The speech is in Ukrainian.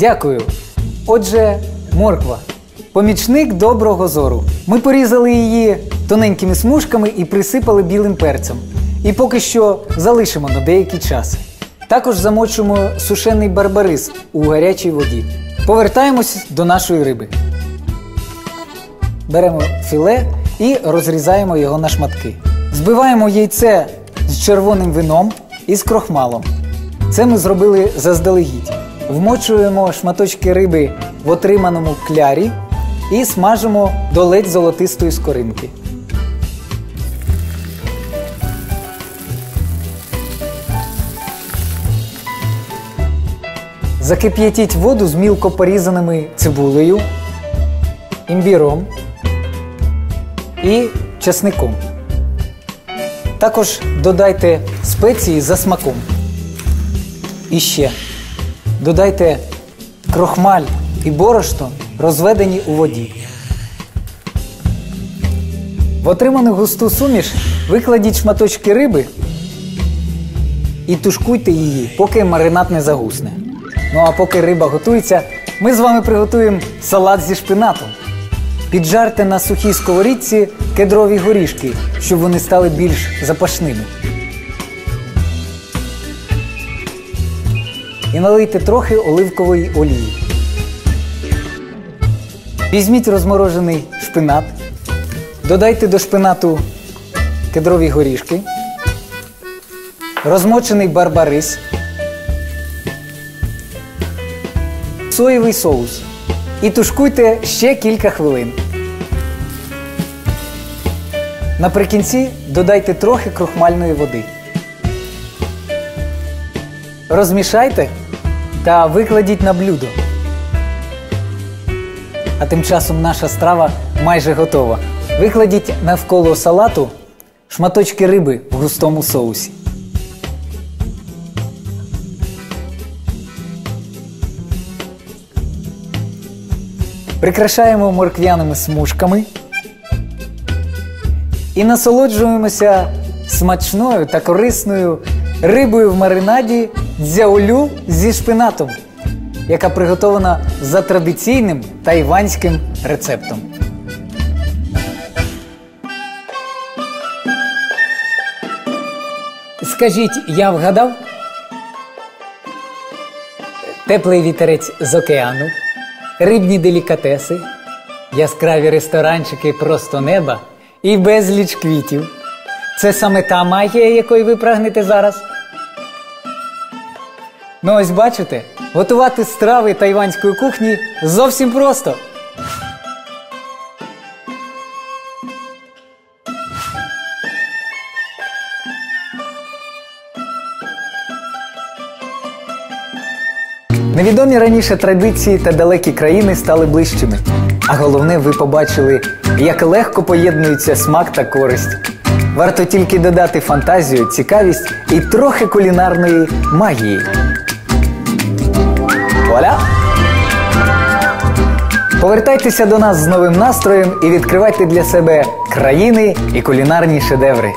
Дякую. Отже, морква. Помічник доброго зору. Ми порізали її тоненькими смужками і присипали білим перцем. І поки що залишимо на деякий час. Також замочимо сушений барбарис у гарячій воді. Повертаємось до нашої риби. Беремо філе і розрізаємо його на шматки. Збиваємо яйце з червоним вином і з крохмалом. Це ми зробили заздалегідь. Вмочуємо шматочки риби в отриманому клярі і смажимо до ледь золотистої скоринки. Закип'ятіть воду з мілко порізаними цибулею, імбіром і чесником. Також додайте спеції за смаком. І ще додайте крохмаль і борошно, розведені у воді. В отриману густу суміш викладіть шматочки риби і тушкуйте її, поки маринад не загусне. Ну а поки риба готується, ми з вами приготуємо салат зі шпинатом. Піджарте на сухій сковорідці кедрові горішки, щоб вони стали більш запашними. І налийте трохи оливкової олії. Візьміть розморожений шпинат, додайте до шпинату кедрові горішки, розмочений барбарис, соєвий соус і тушкуйте ще кілька хвилин. Наприкінці додайте трохи крохмальної води. Розмішайте та викладіть на блюдо. А тим часом наша страва майже готова. Викладіть навколо салату шматочки риби в густому соусі. Прикрашаємо морквяними смужками і насолоджуємося смачною та корисною рибою в маринаді дзяолю зі шпинатом, яка приготована за традиційним тайванським рецептом. Скажіть, я вгадав? Теплий вітерець з океану, рибні делікатеси, яскраві ресторанчики просто неба і безліч квітів. Це саме та магія, якої ви прагнете зараз. Ну ось бачите, готувати страви тайванської кухні зовсім просто. Невідомі раніше традиції та далекі країни стали ближчими. А головне, ви побачили, як легко поєднуються смак та користь. Варто тільки додати фантазію, цікавість і трохи кулінарної магії. Вуаля! Повертайтеся до нас з новим настроєм і відкривайте для себе країни і кулінарні шедеври.